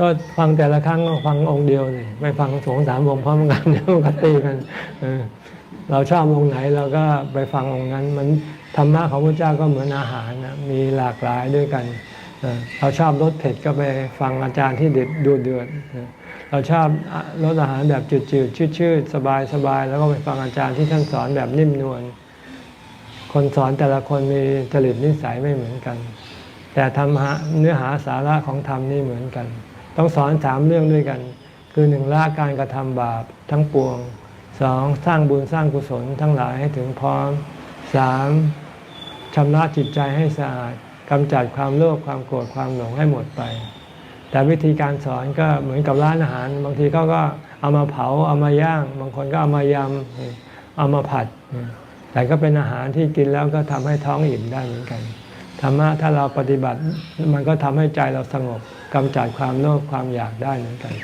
ก็ฟังแต่ละครั้งก็ฟังองค์เดียวเลยไม่ฟังสองสามองค์พร้อมกันเดี๋ยวมันก็ตีกันเออเราชอบองค์ไหนเราก็ไปฟังองค์นั้น มันธรรมะของพระเจ้าก็เหมือนอาหารนะมีหลากหลายด้วยกัน เราชอบรสเผ็ดก็ไปฟังอาจารย์ที่เด็ดดูเดือดเออเราชอบรสอาหารแบบจืดๆชืดๆสบายๆแล้วก็ไปฟังอาจารย์ที่ท่านสอนแบบนิ่มนวลคนสอนแต่ละคนมีจริตนิสัยไม่เหมือนกัน แต่ธรรมะเนื้อหาสาระของธรรมนี่เหมือนกัน ต้องสอนสามเรื่องด้วยกัน คือหนึ่งละการกระทำบาปทั้งปวงสองสร้างบุญสร้างกุศลทั้งหลายให้ถึงพร้อมสามชำระจิตใจให้สะอาด กำจัดความโลภความโกรธความหลงให้หมดไป แต่วิธีการสอนก็เหมือนกับร้านอาหาร บางทีเขาก็เอามาเผาเอามาย่าง บางคนก็เอามายำเอามาผัด แต่ก็เป็นอาหารที่กินแล้วก็ทำให้ท้องอิ่มได้เหมือนกันธรรมะถ้าเราปฏิบัติมันก็ทำให้ใจเราสงบกำจัดความโลภความอยากได้เหมือนกัน